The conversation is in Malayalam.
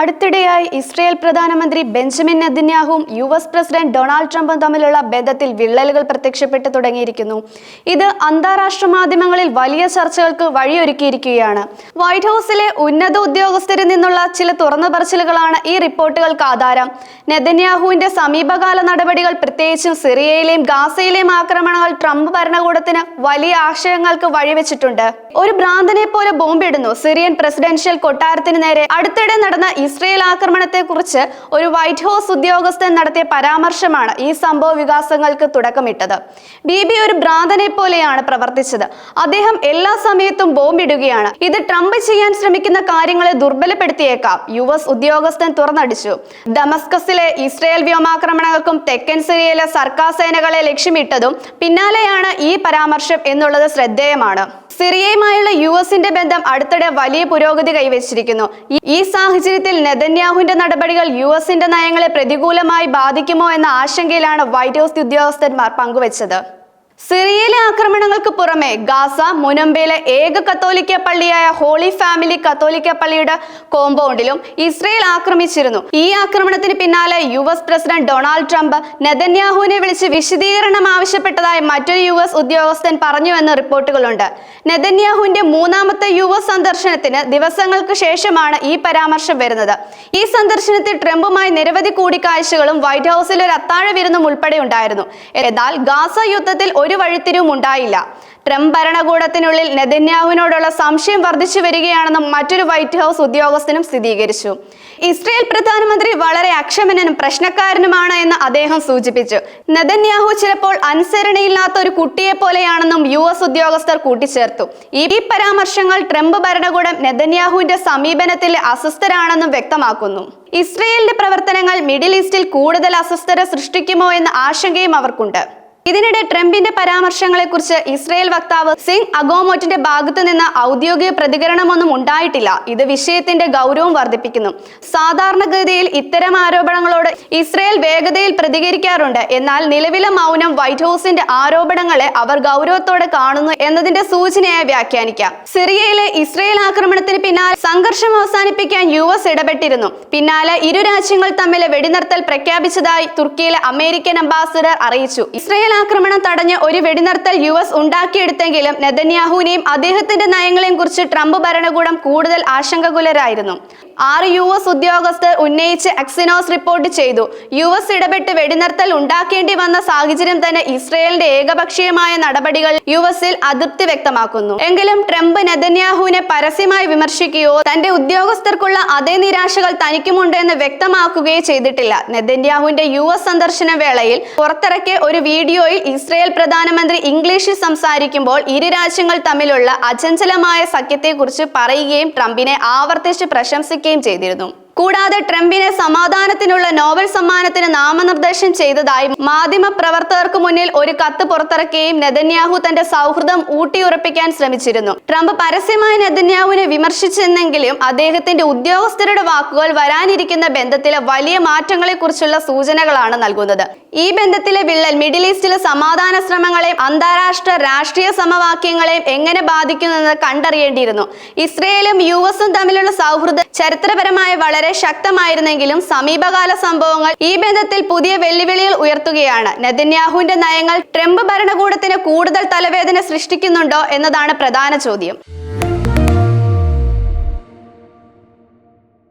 അടുത്തിടെയായി ഇസ്രയേൽ പ്രധാനമന്ത്രി ബെഞ്ചമിൻ നെതന്യാഹുവും യു എസ് പ്രസിഡന്റ് ഡൊണാൾഡ് ട്രംപും തമ്മിലുള്ള ബന്ധത്തിൽ വിള്ളലുകൾ പ്രത്യക്ഷപ്പെട്ടു തുടങ്ങിയിരിക്കുന്നു. ഇത് അന്താരാഷ്ട്ര മാധ്യമങ്ങളിൽ വലിയ ചർച്ചകൾക്ക് വഴിയൊരുക്കിയിരിക്കുകയാണ്. വൈറ്റ് ഹൗസിലെ ഉന്നത ഉദ്യോഗസ്ഥരിൽ നിന്നുള്ള ചില തുറന്നു പറച്ചിലുകളാണ് ഈ റിപ്പോർട്ടുകൾക്ക് ആധാരം. നെതന്യാഹുവിന്റെ സമീപകാല നടപടികൾ പ്രത്യേകിച്ചും സിറിയയിലെയും ഗാസയിലെയും ആക്രമണങ്ങൾ ട്രംപ് ഭരണകൂടത്തിന് വലിയ ആശയങ്ങൾക്ക് വഴിവെച്ചിട്ടുണ്ട്. ഒരു ഭ്രാന്തനെ പോലെ ബോംബിടുന്നു സിറിയൻ പ്രസിഡൻഷ്യൽ കൊട്ടാരത്തിന് നേരെ. അടുത്തിടെ നടന്ന ഇസ്രയേൽ ആക്രമണത്തെക്കുറിച്ച് ഒരു വൈറ്റ് ഹൗസ് ഉദ്യോഗസ്ഥൻ നടത്തിയ പരാമർശമാണ് ഈ സംഭവ വികാസങ്ങൾക്ക് തുടക്കമിട്ടത്. ബിബി ഒരു ഭ്രാന്തനെ പോലെയാണ് പ്രവർത്തിച്ചത്. അദ്ദേഹം എല്ലാ സമയത്തും ബോംബിടുകയാണ്. ഇത് ട്രംപ് ചെയ്യാൻ ശ്രമിക്കുന്ന കാര്യങ്ങളെ ദുർബലപ്പെടുത്തിയേക്കാം. യു എസ് ഉദ്യോഗസ്ഥൻ തുറന്നടിച്ചു. ഡമസ്കസിലെ ഇസ്രയേൽ വ്യോമാക്രമണങ്ങൾക്കും തെക്കൻ സിറിയയിലെ സർക്കാർ സേനകളെ ലക്ഷ്യമിട്ടതും പിന്നാലെയാണ് ഈ പരാമർശം എന്നുള്ളത് ശ്രദ്ധേയമാണ്. സിറിയയുമായുള്ള യു എസിന്റെ ബന്ധം അടുത്തിടെ വലിയ പുരോഗതി കൈവച്ചിരിക്കുന്നു. ഈ- സാഹചര്യത്തിൽ നെതന്യാഹുവിന്റെ നടപടികൾ യു എസിന്റെ നയങ്ങളെ പ്രതികൂലമായി ബാധിക്കുമോ എന്ന ആശങ്കയിലാണ് വൈറ്റ് ഹൗസ് ഉദ്യോഗസ്ഥന്മാർ പങ്കുവച്ചത്. സിറിയയിലെ ആക്രമണങ്ങൾക്ക് പുറമെ ഗാസ മുനമ്പയിലെ ഏക കത്തോലിക്ക പള്ളിയായ ഹോളി ഫാമിലി കത്തോലിക്ക പള്ളിയുടെ കോമ്പൗണ്ടിലും ഇസ്രയേൽ ആക്രമിച്ചിരുന്നു. ഈ ആക്രമണത്തിന് പിന്നാലെ U S president Donald Trump നെതന്യാഹുവിനെ വിളിച്ച് വിശദീകരണം ആവശ്യപ്പെട്ടതായി മറ്റൊരു യു എസ് ഉദ്യോഗസ്ഥൻ പറഞ്ഞുവെന്ന് റിപ്പോർട്ടുകളുണ്ട്. നെതന്യാഹുവിന്റെ മൂന്നാമത്തെ യു എസ് സന്ദർശനത്തിന് ദിവസങ്ങൾക്ക് ശേഷമാണ് ഈ പരാമർശം വരുന്നത്. ഈ സന്ദർശനത്തിൽ ട്രംപുമായി നിരവധി കൂടിക്കാഴ്ചകളും വൈറ്റ് ഹൗസിൽ ഒരു അത്താഴ വിരുന്നും ഉൾപ്പെടെ ഉണ്ടായിരുന്നു എന്നാൽ ഗാസ യുദ്ധത്തിൽ ഒരു വഴിത്തിരിവും ഉണ്ടായില്ല. ട്രംപ് ഭരണകൂടത്തിനുള്ളിൽ നെതന്യാഹുവിനോടുള്ള സംശയം വർദ്ധിച്ചു വരികയാണെന്നും മറ്റൊരു വൈറ്റ് ഹൗസ് ഉദ്യോഗസ്ഥനും സ്ഥിരീകരിച്ചു. ഇസ്രയേൽ പ്രധാനമന്ത്രി വളരെ അക്ഷമനും പ്രശ്നക്കാരനുമാണ് എന്ന് അദ്ദേഹം സൂചിപ്പിച്ചു. നെതന്യാഹു ചിലപ്പോൾ അനുസരണയില്ലാത്ത ഒരു കുട്ടിയെ പോലെയാണെന്നും യു എസ് ഉദ്യോഗസ്ഥർ കൂട്ടിച്ചേർത്തു. ഈ പരാമർശങ്ങൾ ട്രംപ് ഭരണകൂടം നെതന്യാഹുവിന്റെ സമീപനത്തിൽ അസ്വസ്ഥരാണെന്നും വ്യക്തമാക്കുന്നു. ഇസ്രയേലിന്റെ പ്രവർത്തനങ്ങൾ മിഡിൽ ഈസ്റ്റിൽ കൂടുതൽ അസ്വസ്ഥത സൃഷ്ടിക്കുമോ എന്ന ആശങ്കയും അവർക്കുണ്ട്. ഇതിനിടെ ട്രംപിന്റെ പരാമർശങ്ങളെക്കുറിച്ച് ഇസ്രയേൽ വക്താവ് സിംഗ് അഗോമോറ്റിന്റെ ഭാഗത്തു നിന്ന് ഔദ്യോഗിക പ്രതികരണമൊന്നും ഉണ്ടായിട്ടില്ല. ഇത് വിഷയത്തിന്റെ ഗൗരവം വർദ്ധിപ്പിക്കുന്നു. സാധാരണഗതിയിൽ ഇത്തരം ആരോപണങ്ങളോട് ഇസ്രയേൽ വേഗതയിൽ പ്രതികരിക്കാറുണ്ട്. എന്നാൽ നിലവിലെ മൗനം വൈറ്റ് ഹൗസിന്റെ ആരോപണങ്ങളെ അവർ ഗൗരവത്തോടെ കാണുന്നു എന്നതിന്റെ സൂചനയായി വ്യാഖ്യാനിക്കാം. സിറിയയിലെ ഇസ്രയേൽ ആക്രമണത്തിന് പിന്നാലെ സംഘർഷം അവസാനിപ്പിക്കാൻ യു എസ് ഇടപെട്ടിരുന്നു. പിന്നാലെ ഇരു രാജ്യങ്ങൾ തമ്മിലെ വെടിനിർത്തൽ പ്രഖ്യാപിച്ചതായി തുർക്കിയിലെ അമേരിക്കൻ അംബാസിഡർ അറിയിച്ചു. ഇസ്രയേൽ ആക്രമണം തടഞ്ഞ് ഒരു വെടിനിർത്തൽ യു എസ് ഉണ്ടാക്കിയെടുത്തെങ്കിലും നെതന്യാഹുവിനെയും അദ്ദേഹത്തിന്റെ നയങ്ങളെയും കുറിച്ച് ട്രംപ് ഭരണകൂടം കൂടുതൽ ആശങ്കകുലരായിരുന്നു. ആറ് യു എസ് ഉദ്യോഗസ്ഥർ ഉന്നയിച്ച് എക്സിനോസ് റിപ്പോർട്ട് ചെയ്തു. യു എസ് ഇടപെട്ട് വെടിനിർത്തൽ ഉണ്ടാക്കേണ്ടി വന്ന സാഹചര്യം തന്നെ ഇസ്രയേലിന്റെ ഏകപക്ഷീയമായ നടപടികൾ യു എസിൽ അതൃപ്തി വ്യക്തമാക്കുന്നു. എങ്കിലും ട്രംപ് നെതന്യാഹുവിനെ പരസ്യമായി വിമർശിക്കുകയോ തന്റെ ഉദ്യോഗസ്ഥർക്കുള്ള അതേ നിരാശകൾ തനിക്കുമുണ്ട് എന്ന് വ്യക്തമാക്കുകയോ ചെയ്തിട്ടില്ല. നെതന്യാഹുവിന്റെ യു എസ് സന്ദർശന വേളയിൽ പുറത്തിറക്കിയ ഒരു വീഡിയോയിൽ ഇസ്രയേൽ പ്രധാനമന്ത്രി ഇംഗ്ലീഷിൽ സംസാരിക്കുമ്പോൾ ഇരു രാജ്യങ്ങൾ തമ്മിലുള്ള അചഞ്ചലമായ സഖ്യത്തെക്കുറിച്ച് പറയുകയും ട്രംപിനെ ആവർത്തിച്ച് പ്രശംസിക്കുകയും ചെയ്തിരുന്നു. കൂടാതെ ട്രംപിനെ സമാധാനത്തിനുള്ള നോബൽ സമ്മാനത്തിന് നാമനിർദ്ദേശം ചെയ്തതായി മാധ്യമ പ്രവർത്തകർക്ക് മുന്നിൽ ഒരു കത്ത് പുറത്തിറക്കുകയും നെതന്യാഹു തന്റെ സൗഹൃദം ഊട്ടിയുറപ്പിക്കാൻ ശ്രമിച്ചിരുന്നു. ട്രംപ് പരസ്യമായി നെതന്യാഹുവിനെ വിമർശിച്ചെന്നെങ്കിലും അദ്ദേഹത്തിന്റെ ഉദ്യോഗസ്ഥരുടെ വാക്കുകൾ വരാനിരിക്കുന്ന ബന്ധത്തിലെ വലിയ മാറ്റങ്ങളെക്കുറിച്ചുള്ള സൂചനകളാണ് നൽകുന്നത്. ഈ ബന്ധത്തിലെ വിള്ളൽ മിഡിൽ ഈസ്റ്റിലെ സമാധാന ശ്രമങ്ങളെയും അന്താരാഷ്ട്ര രാഷ്ട്രീയ സമവാക്യങ്ങളെയും എങ്ങനെ ബാധിക്കുന്നെന്ന് കണ്ടറിയേണ്ടിയിരുന്നു. ഇസ്രയേലും യു എസും തമ്മിലുള്ള സൗഹൃദം ചരിത്രപരമായി വളരെ ശക്തമായിരുന്നെങ്കിലും സമീപകാല സംഭവങ്ങൾ ഈ ബന്ധത്തിൽ പുതിയ വെല്ലുവിളികൾ ഉയർത്തുകയാണ്. നെതന്യാഹുവിന്റെ നയങ്ങൾ ട്രംപ് ഭരണകൂടത്തിന് കൂടുതൽ തലവേദന സൃഷ്ടിക്കുന്നുണ്ടോ എന്നതാണ് പ്രധാന ചോദ്യം.